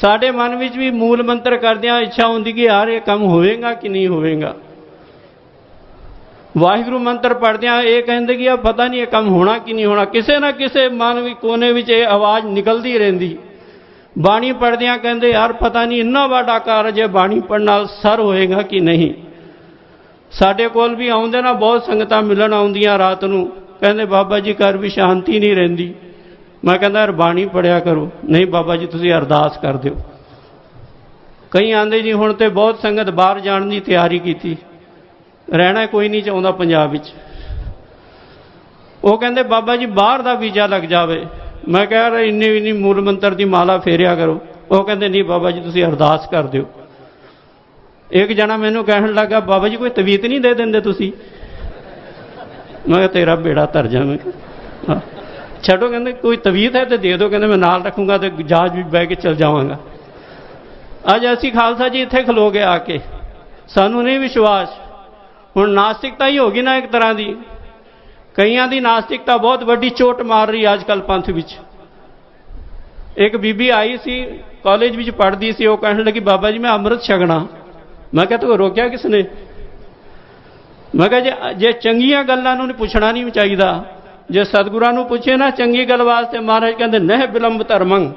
ਸਾਡੇ ਮਨ ਵਿੱਚ ਵੀ ਮੂਲ ਮੰਤਰ ਕਰਦਿਆਂ ਇੱਛਾ ਹੁੰਦੀ ਕਿ ਯਾਰ ਇਹ ਕੰਮ ਹੋਵੇਗਾ ਕਿ ਨਹੀਂ ਹੋਵੇਗਾ। ਵਾਹਿਗੁਰੂ ਮੰਤਰ ਪੜਦਿਆਂ ਇਹ ਕਹਿੰਦੇ ਕਿ ਆ ਪਤਾ ਨਹੀਂ ਇਹ ਕੰਮ ਹੋਣਾ ਕਿ ਨਹੀਂ ਹੋਣਾ। ਕਿਸੇ ਨਾ ਕਿਸੇ ਮਨ ਵੀ ਕੋਨੇ ਵਿੱਚ ਇਹ ਆਵਾਜ਼ ਨਿਕਲਦੀ ਰਹਿੰਦੀ। ਬਾਣੀ ਪੜਦਿਆਂ ਕਹਿੰਦੇ ਯਾਰ ਪਤਾ ਨਹੀਂ ਇੰਨਾ ਵੱਡਾ ਕਾਰਜ ਹੈ, ਬਾਣੀ ਪੜਨ ਨਾਲ ਸਰ ਹੋਏਗਾ ਕਿ ਨਹੀਂ। ਸਾਡੇ ਕੋਲ ਵੀ ਆਉਂਦੇ ਨਾ, ਬਹੁਤ ਸੰਗਤਾਂ ਮਿਲਣ ਆਉਂਦੀਆਂ ਰਾਤ ਨੂੰ। ਕਹਿੰਦੇ ਬਾਬਾ ਜੀ, ਘਰ ਵੀ ਸ਼ਾਂਤੀ ਨਹੀਂ ਰਹਿੰਦੀ। ਮੈਂ ਕਹਿੰਦਾ ਯਾਰ ਬਾਣੀ ਪੜਿਆ ਕਰੋ। ਨਹੀਂ ਬਾਬਾ ਜੀ, ਤੁਸੀਂ ਅਰਦਾਸ ਕਰ ਦਿਓ। ਕਈ ਆਂਦੇ ਜੀ, ਹੁਣ ਤੇ ਬਹੁਤ ਸੰਗਤ ਬਾਹਰ ਜਾਣ ਦੀ ਤਿਆਰੀ ਕੀਤੀ। ਰਹਿਣਾ ਕੋਈ ਨਹੀਂ ਚਾਹੁੰਦਾ ਪੰਜਾਬ ਵਿੱਚ। ਉਹ ਕਹਿੰਦੇ, ਬਾਬਾ ਜੀ, ਬਾਹਰ ਦਾ ਵੀਜ਼ਾ ਲੱਗ ਜਾਵੇ। ਮੈਂ ਕਹਿ ਰਿਹਾ ਇੰਨੀ ਇੰਨੀ ਮੂਲ ਮੰਤਰ ਦੀ ਮਾਲਾ ਫੇਰਿਆ ਕਰੋ। ਉਹ ਕਹਿੰਦੇ, ਨਹੀਂ ਬਾਬਾ ਜੀ, ਤੁਸੀਂ ਅਰਦਾਸ ਕਰ ਦਿਓ। ਇੱਕ ਜਣਾ ਮੈਨੂੰ ਕਹਿਣ ਲੱਗਾ, ਬਾਬਾ ਜੀ, ਕੋਈ ਤਵੀਤ ਨਹੀਂ ਦੇ ਦਿੰਦੇ ਤੁਸੀਂ? ਮੈਂ ਕਿਹਾ, ਤੇਰਾ ਬੇੜਾ ਧਰ ਜਾਵੇਂ ਛੱਡੋ ਕਹਿੰਦੇ, ਕੋਈ ਤਵੀਤ ਹੈ ਤੇ ਦੇ ਦਿਓ, ਕਹਿੰਦੇ ਮੈਂ ਨਾਲ ਰੱਖੂੰਗਾ ਤੇ ਜਹਾਜ਼ ਵੀ ਬਹਿ ਕੇ ਚਲ ਜਾਵਾਂਗਾ। ਅੱਜ ਅਸੀਂ ਖਾਲਸਾ ਜੀ ਇੱਥੇ ਖਲੋ ਗਏ ਆ ਕੇ ਸਾਨੂੰ ਨਹੀਂ ਵਿਸ਼ਵਾਸ। ਹੁਣ ਨਾਸਤਿਕਤਾ ਹੀ ਹੋ ਗਈ ਨਾ ਇੱਕ ਤਰ੍ਹਾਂ ਦੀ। ਕਈਆਂ ਦੀ ਨਾਸਤਿਕਤਾ ਬਹੁਤ ਵੱਡੀ ਚੋਟ ਮਾਰ ਰਹੀ ਅੱਜ ਕੱਲ ਪੰਥ ਵਿੱਚ। ਇੱਕ ਬੀਬੀ ਆਈ ਸੀ ਕਾਲਜ ਵਿੱਚ ਪੜ੍ਹਦੀ ਸੀ, ਉਹ ਕਹਿਣ ਲੱਗੀ, ਬਾਬਾ ਜੀ, ਮੈਂ ਅੰਮ੍ਰਿਤ ਛਕਣਾ। ਮੈਂ ਕਿਹਾ, ਤੂੰ ਰੋਕਿਆ ਕਿਸ ਨੇ ਮੈਂ ਕਿਹਾ, ਜੇ ਜੇ ਚੰਗੀਆਂ ਗੱਲਾਂ ਨੂੰ ਪੁੱਛਣਾ ਨਹੀਂ ਚਾਹੀਦਾ। ਜੇ ਸਤਿਗੁਰਾਂ ਨੂੰ ਪੁੱਛੇ ਨਾ, ਚੰਗੀ ਗੱਲ ਵਾਸਤੇ ਮਹਾਰਾਜ ਕਹਿੰਦੇ, ਨਹਿ ਬਿਲੰਬ ਧਰਮੰ।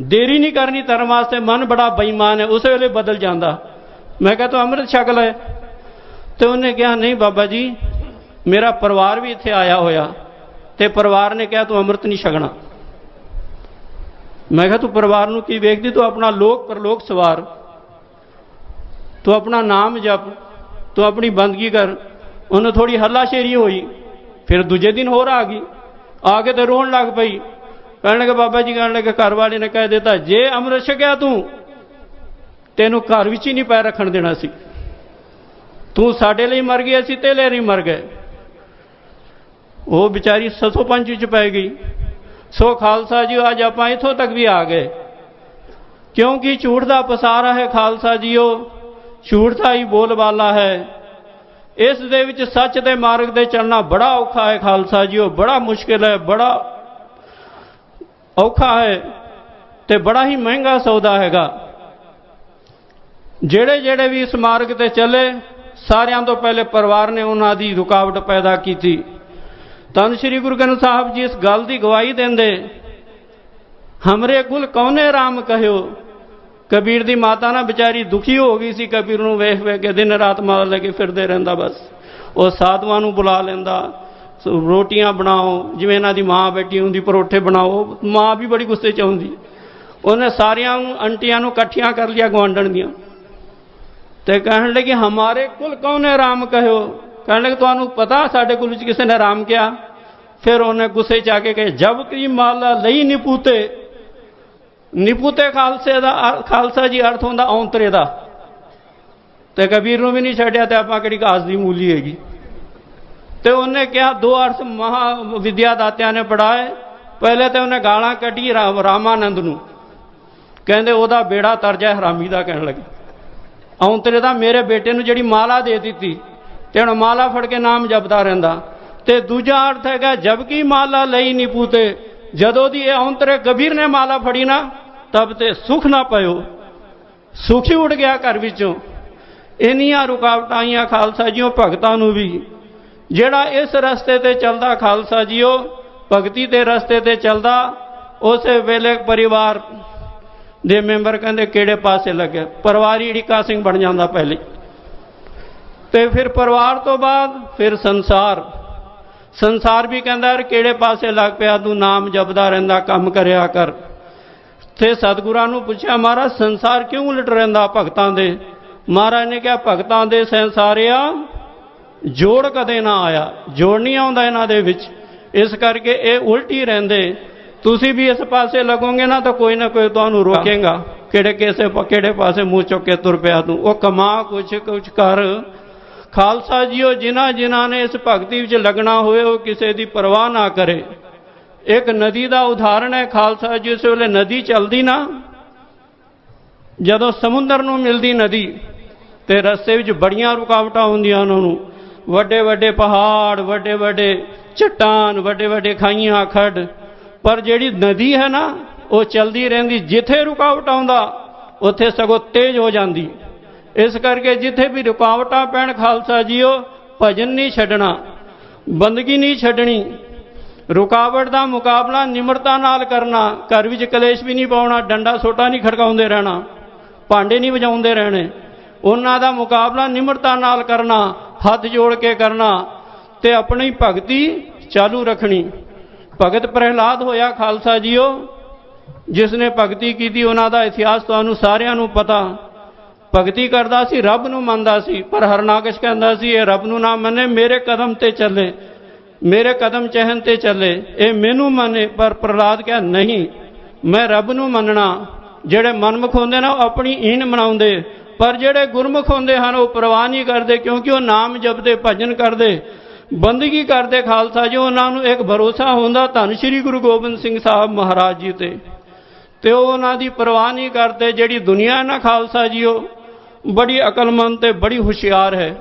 ਦੇਰੀ ਨਹੀਂ ਕਰਨੀ ਧਰਮ ਵਾਸਤੇ, ਮਨ ਬੜਾ ਬੇਈਮਾਨ ਹੈ, ਉਸੇ ਵੇਲੇ ਬਦਲ ਜਾਂਦਾ। ਮੈਂ ਕਿਹਾ, ਤੂੰ ਅੰਮ੍ਰਿਤ ਛਕ ਲੈ। ਤੇ ਉਹਨੇ ਕਿਹਾ, ਨਹੀਂ ਬਾਬਾ ਜੀ, ਮੇਰਾ ਪਰਿਵਾਰ ਵੀ ਇੱਥੇ ਆਇਆ ਹੋਇਆ। ਤੇ ਪਰਿਵਾਰ ਨੇ ਕਿਹਾ, ਤੂੰ ਅੰਮ੍ਰਿਤ ਨਹੀਂ ਛਕਣਾ। ਮੈਂ ਕਿਹਾ, ਤੂੰ ਪਰਿਵਾਰ ਨੂੰ ਕੀ ਵੇਖਦੀ? ਤੂੰ ਆਪਣਾ ਲੋਕ ਪਰਲੋਕ ਸਵਾਰ। ਤੂੰ ਆਪਣਾ ਨਾਮ ਜਪ। ਤੂੰ ਆਪਣੀ ਬੰਦਗੀ ਕਰ। ਉਹਨੂੰ ਥੋੜੀ ਹੱਲਾਸ਼ੇਰੀ ਹੋਈ। ਫਿਰ ਦੂਜੇ ਦਿਨ ਹੋਰ ਆ ਗਈ। ਆ ਕੇ ਤੇ ਰੋਣ ਲੱਗ ਪਈ। ਕਹਿਣ ਲੱਗੇ, ਬਾਬਾ ਜੀ, ਕਹਿਣ ਲੱਗੇ, ਘਰ ਵਾਲੇ ਨੇ ਕਹਿ ਦਿੱਤਾ, ਜੇ ਅੰਮ੍ਰਿਤ ਛਕਿਆ ਤੂੰ, ਤੈਨੂੰ ਘਰ ਵਿੱਚ ਹੀ ਨਹੀਂ ਪੈ ਰੱਖਣ ਦੇਣਾ ਸੀ। ਤੂੰ ਸਾਡੇ ਲਈ ਮਰ ਗਈ ਅਸੀਂ ਤੇਰੇ ਲਈ ਮਰ ਗਏ। ਉਹ ਵਿਚਾਰੀ ਸਸੋ ਪੰਜ ਵਿੱਚ ਪੈ ਗਈ। ਸੋ ਖਾਲਸਾ ਜੀ, ਅੱਜ ਆਪਾਂ ਇੱਥੋਂ ਤੱਕ ਵੀ ਆ ਗਏ। ਕਿਉਂਕਿ ਝੂਠ ਦਾ ਪਸਾਰਾ ਹੈ ਖਾਲਸਾ ਜੀਓ, ਝੂਠ ਦਾ ਹੀ ਬੋਲਬਾਲਾ ਹੈ। ਇਸ ਦੇ ਵਿੱਚ ਸੱਚ ਦੇ ਮਾਰਗ ਤੇ ਚੱਲਣਾ ਬੜਾ ਔਖਾ ਹੈ ਖਾਲਸਾ ਜੀਓ ਬੜਾ ਮੁਸ਼ਕਿਲ ਹੈ, ਬੜਾ ਔਖਾ ਹੈ ਤੇ ਬੜਾ ਹੀ ਮਹਿੰਗਾ ਸੌਦਾ ਹੈਗਾ। ਜਿਹੜੇ ਜਿਹੜੇ ਵੀ ਇਸ ਮਾਰਗ ਤੇ ਚੱਲੇ, ਸਾਰਿਆਂ ਤੋਂ ਪਹਿਲੇ ਪਰਿਵਾਰ ਨੇ ਉਹਨਾਂ ਦੀ ਰੁਕਾਵਟ ਪੈਦਾ ਕੀਤੀ। ਤਨ ਸ੍ਰੀ ਗੁਰੂ ਗ੍ਰੰਥ ਸਾਹਿਬ ਜੀ ਇਸ ਗੱਲ ਦੀ ਗਵਾਹੀ ਦਿੰਦੇ, ਹਮਰੇ ਕੁਲ ਕੌਨੇ RAM ਕਹਿਓ? ਕਬੀਰ ਦੀ ਮਾਤਾ ਨਾ ਵਿਚਾਰੀ ਦੁਖੀ ਹੋ ਗਈ ਸੀ, ਕਬੀਰ ਨੂੰ ਵੇਖ ਵੇਖ ਕੇ ਦਿਨ ਰਾਤ ਮਾਰ ਲੈ ਕੇ ਫਿਰਦੇ ਰਹਿੰਦਾ ਬਸ। ਉਹ ਸਾਧੂਆਂ ਨੂੰ ਬੁਲਾ ਲੈਂਦਾ ਰੋਟੀਆਂ ਬਣਾਓ, ਜਿਵੇਂ ਇਹਨਾਂ ਦੀ ਮਾਂ ਬੈਠੀ ਹੁੰਦੀ, ਪਰੋਠੇ ਬਣਾਓ, ਮਾਂ ਵੀ ਬੜੀ ਗੁੱਸੇ ਚ ਆਉਂਦੀ ਉਹਨੇ ਸਾਰਿਆਂ ਨੂੰ ਆਂਟੀਆਂ ਨੂੰ ਇਕੱਠੀਆਂ ਕਰ ਲਿਆ ਗਵਾਂਡਣ ਦੀਆਂ। ਤੇ ਕਹਿਣ ਲੱਗੇ, ਹਮਾਰੇ ਕੁਲ ਕੌਣ ਹੈ ਰਾਮ ਕਹਿਓ ਕਹਿਣ ਲੱਗੇ, ਤੁਹਾਨੂੰ ਪਤਾ ਸਾਡੇ ਕੁਲ ਵਿੱਚ ਕਿਸੇ ਨੇ ਰਾਮ ਕਿਹਾ? ਫਿਰ ਉਹਨੇ ਗੁੱਸੇ ਚ ਆ ਕੇ ਕਹੇ, ਜਬ ਕੀ ਮਾਲਾ ਲਈ ਨਿਪੂਤੇ ਨਿਪੂ ਤੇ ਖਾਲਸੇ ਦਾ ਖਾਲਸਾ ਜੀ ਅਰਥ ਹੁੰਦਾ ਔਂਤਰੇ ਦਾ। ਤੇ ਕਬੀਰ ਨੂੰ ਵੀ ਨਹੀਂ ਛੱਡਿਆ ਤੇ ਆਪਾਂ ਕਿਹੜੀ ਘਾਸ ਦੀ ਮੂਲੀ ਹੈਗੀ। ਤੇ ਉਹਨੇ ਕਿਹਾ, ਦੋ ਅਰਥ ਮਹਾ ਵਿਦਿਆ ਦਾਤਿਆਂ ਨੇ ਪੜਾਏ ਪਹਿਲੇ ਤੇ ਉਹਨੇ ਗਾਲਾਂ ਕੱਢੀ ਰਾ- ਰਾਮਾਨੰਦ ਨੂੰ। ਕਹਿੰਦੇ, ਉਹਦਾ ਬੇੜਾ ਤਰਜਾ ਹਰਾਮੀ ਦਾ ਕਹਿਣ ਲੱਗੇ। ਔਂਤਰੇ ਦਾ ਮੇਰੇ ਬੇਟੇ ਨੂੰ ਜਿਹੜੀ ਮਾਲਾ ਦੇ ਦਿੱਤੀ, ਤੇ ਹੁਣ ਮਾਲਾ ਫੜ ਕੇ ਨਾਮ ਜਪਦਾ ਰਹਿੰਦਾ। ਤੇ ਦੂਜਾ ਅਰਥ ਹੈਗਾ ਜਬਕੀ ਮਾਲਾ ਲਈ ਨਹੀਂ ਪੂਤੇ ਜਦੋਂ ਦੀ ਇਹ ਔਂਤਰੇ ਕਬੀਰ ਨੇ ਮਾਲਾ ਫੜੀ ਨਾ ਤਬ ਤੇ ਸੁਖ ਨਾ ਪਇਓ। ਸੁਖ ਹੀ ਉੱਡ ਗਿਆ ਘਰ ਵਿੱਚੋਂ। ਇੰਨੀਆਂ ਰੁਕਾਵਟਾਂ, ਆਈਆਂ ਖਾਲਸਾ ਜੀਓ, ਭਗਤਾਂ ਨੂੰ ਵੀ। ਜਿਹੜਾ ਇਸ ਰਸਤੇ ਤੇ ਚੱਲਦਾ ਖਾਲਸਾ ਜੀਓ, ਭਗਤੀ ਦੇ ਰਸਤੇ ਤੇ ਚੱਲਦਾ, ਉਸੇ ਵੇਲੇ ਪਰਿਵਾਰ ਦੇ ਮੈਂਬਰ ਕਹਿੰਦੇ, ਕਿਹੜੇ ਪਾਸੇ ਲੱਗਿਆ? ਪਰਿਵਾਰੀ ਢੀਕਾ ਸਿੰਘ ਬਣ ਜਾਂਦਾ ਪਹਿਲੇ। ਤੇ ਫਿਰ ਪਰਿਵਾਰ ਤੋਂ ਬਾਅਦ ਫਿਰ ਸੰਸਾਰ। ਸੰਸਾਰ ਵੀ ਕਹਿੰਦਾ, ਯਾਰ ਕਿਹੜੇ ਪਾਸੇ ਲੱਗ ਪਿਆ? ਤੂੰ ਨਾਮ ਜਪਦਾ ਰਹਿੰਦਾ, ਕੰਮ ਕਰਿਆ ਕਰ। ਤੇ ਸਤਿਗੁਰਾਂ ਨੂੰ ਪੁੱਛਿਆ, ਮਹਾਰਾਜ, ਸੰਸਾਰ ਕਿਉਂ ਉਲਟ ਰਹਿੰਦਾ ਭਗਤਾਂ ਦੇ? ਮਹਾਰਾਜ ਨੇ ਕਿਹਾ, ਭਗਤਾਂ ਦੇ ਸੰਸਾਰਿਆ ਜੋੜ ਕਦੇ ਨਾ ਆਇਆ, ਜੋੜ ਨਹੀਂ ਆਉਂਦਾ ਇਹਨਾਂ ਦੇ ਵਿੱਚ। ਇਸ ਕਰਕੇ ਇਹ ਉਲਟੀ ਰਹਿੰਦੇ। ਤੁਸੀਂ ਵੀ ਇਸ ਪਾਸੇ ਲੱਗੋਗੇ ਨਾ ਤਾਂ ਕੋਈ ਨਾ ਕੋਈ ਤੁਹਾਨੂੰ ਰੋਕੇਗਾ। ਕਿਹੜੇ ਕਿਸੇ ਕਿਹੜੇ ਪਾਸੇ ਮੂੰਹ ਚੁੱਕ ਕੇ ਤੁਰ ਪਿਆ ਤੂੰ? ਉਹ ਕਮਾ ਕੁਛ ਕੁਛ ਕਰ। ਖਾਲਸਾ ਜੀਓ ਜਿਨ੍ਹਾਂ ਜਿਨ੍ਹਾਂ ਨੇ ਇਸ ਭਗਤੀ ਵਿੱਚ ਲੱਗਣਾ ਹੋਏ, ਉਹ ਕਿਸੇ ਦੀ ਪਰਵਾਹ ਨਾ ਕਰੇ। ਇੱਕ ਨਦੀ ਦਾ ਉਦਾਹਰਣ ਹੈ ਖਾਲਸਾ ਜੀ ਉਸ ਵੇਲੇ ਨਦੀ ਚੱਲਦੀ ਨਾ, ਜਦੋਂ ਸਮੁੰਦਰ ਨੂੰ ਮਿਲਦੀ ਨਦੀ, ਤੇ ਰਸਤੇ ਵਿੱਚ ਬੜੀਆਂ ਰੁਕਾਵਟਾਂ ਹੁੰਦੀਆਂ ਉਹਨਾਂ। ਨੂੰ ਵੱਡੇ ਵੱਡੇ ਪਹਾੜ, ਵੱਡੇ ਵੱਡੇ ਚਟਾਨ, ਵੱਡੇ ਵੱਡੇ ਖਾਈਆਂ, ਖੱਡ। ਪਰ ਜਿਹੜੀ ਨਦੀ ਹੈ ਨਾ, ਉਹ ਚੱਲਦੀ ਰਹਿੰਦੀ। ਜਿੱਥੇ ਰੁਕਾਵਟ ਆਉਂਦਾ, ਉੱਥੇ ਸਗੋਂ ਤੇਜ਼ ਹੋ ਜਾਂਦੀ। ਇਸ ਕਰਕੇ ਜਿੱਥੇ ਵੀ ਰੁਕਾਵਟਾਂ ਪੈਣ, ਖਾਲਸਾ ਜੀਓ, ਭਜਨ ਨਹੀਂ ਛੱਡਣਾ, ਬੰਦਗੀ ਨਹੀਂ ਛੱਡਣੀ। ਰੁਕਾਵਟ ਦਾ ਮੁਕਾਬਲਾ ਨਿਮਰਤਾ ਨਾਲ ਕਰਨਾ, ਘਰ ਵਿੱਚ ਕਲੇਸ਼ ਵੀ ਨਹੀਂ ਪਾਉਣਾ, ਡੰਡਾ ਸੋਟਾ ਨਹੀਂ ਖੜਕਾਉਂਦੇ ਰਹਿਣਾ, ਭਾਂਡੇ ਨਹੀਂ ਵਜਾਉਂਦੇ ਰਹਿਣੇ, ਉਹਨਾਂ ਦਾ ਮੁਕਾਬਲਾ ਨਿਮਰਤਾ ਨਾਲ ਕਰਨਾ, ਹੱਥ ਜੋੜ ਕੇ ਕਰਨਾ ਤੇ ਆਪਣੀ ਭਗਤੀ ਚਾਲੂ ਰੱਖਣੀ। ਭਗਤ ਪ੍ਰਹਿਲਾਦ ਹੋਇਆ ਖਾਲਸਾ ਜੀਓ, ਜਿਸ ਨੇ ਭਗਤੀ ਕੀਤੀ, ਉਹਨਾਂ ਦਾ ਇਤਿਹਾਸ ਤੁਹਾਨੂੰ ਸਾਰਿਆਂ ਨੂੰ ਪਤਾ। ਭਗਤੀ ਕਰਦਾ ਸੀ, ਰੱਬ ਨੂੰ ਮੰਨਦਾ ਸੀ, ਪਰ ਹਰਨਾਕਸ਼ ਕਹਿੰਦਾ ਸੀ, ਇਹ ਰੱਬ ਨੂੰ ਨਾ ਮੰਨੇ, ਮੇਰੇ ਕਦਮ ਤੇ ਚੱਲੇ। ਮੇਰੇ ਕਦਮ ਚਹਿਨ ਤੇ ਚੱਲੇ। ਇਹ ਮੈਨੂੰ ਮੰਨੇ, ਪਰ ਪ੍ਰਹਲਾਦ ਕਿਹਾ, ਨਹੀਂ, ਮੈਂ ਰੱਬ ਨੂੰ ਮੰਨਣਾ। ਜਿਹੜੇ ਮਨਮੁਖ ਹੁੰਦੇ ਨੇ, ਉਹ ਆਪਣੀ ਈਨ ਮਨਾਉਂਦੇ। ਪਰ ਜਿਹੜੇ ਗੁਰਮੁਖ ਹੁੰਦੇ ਹਨ, ਉਹ ਪ੍ਰਵਾਹ ਨਹੀਂ ਕਰਦੇ, ਕਿਉਂਕਿ ਉਹ ਨਾਮ ਜਪਦੇ, ਭਜਨ ਕਰਦੇ, ਬੰਦਗੀ ਕਰਦੇ। ਖਾਲਸਾ ਜੀ, ਉਹਨਾਂ ਨੂੰ ਇੱਕ ਭਰੋਸਾ ਹੁੰਦਾ, ਧੰਨ ਸ਼੍ਰੀ ਗੁਰੂ ਗੋਬਿੰਦ ਸਿੰਘ ਸਾਹਿਬ ਮਹਾਰਾਜ ਜੀ ਤੇ। ਤੇ ਉਹ ਉਹਨਾਂ ਦੀ ਪਰਵਾਹ ਨਹੀਂ ਕਰਦੇ, ਜਿਹੜੀ ਦੁਨੀਆ ਹੈ ਨਾ ਖਾਲਸਾ ਜੀ, ਉਹ ਬੜੀ ਅਕਲਮੰਦ ਤੇ ਬੜੀ ਹੁਸ਼ਿਆਰ ਹੈ।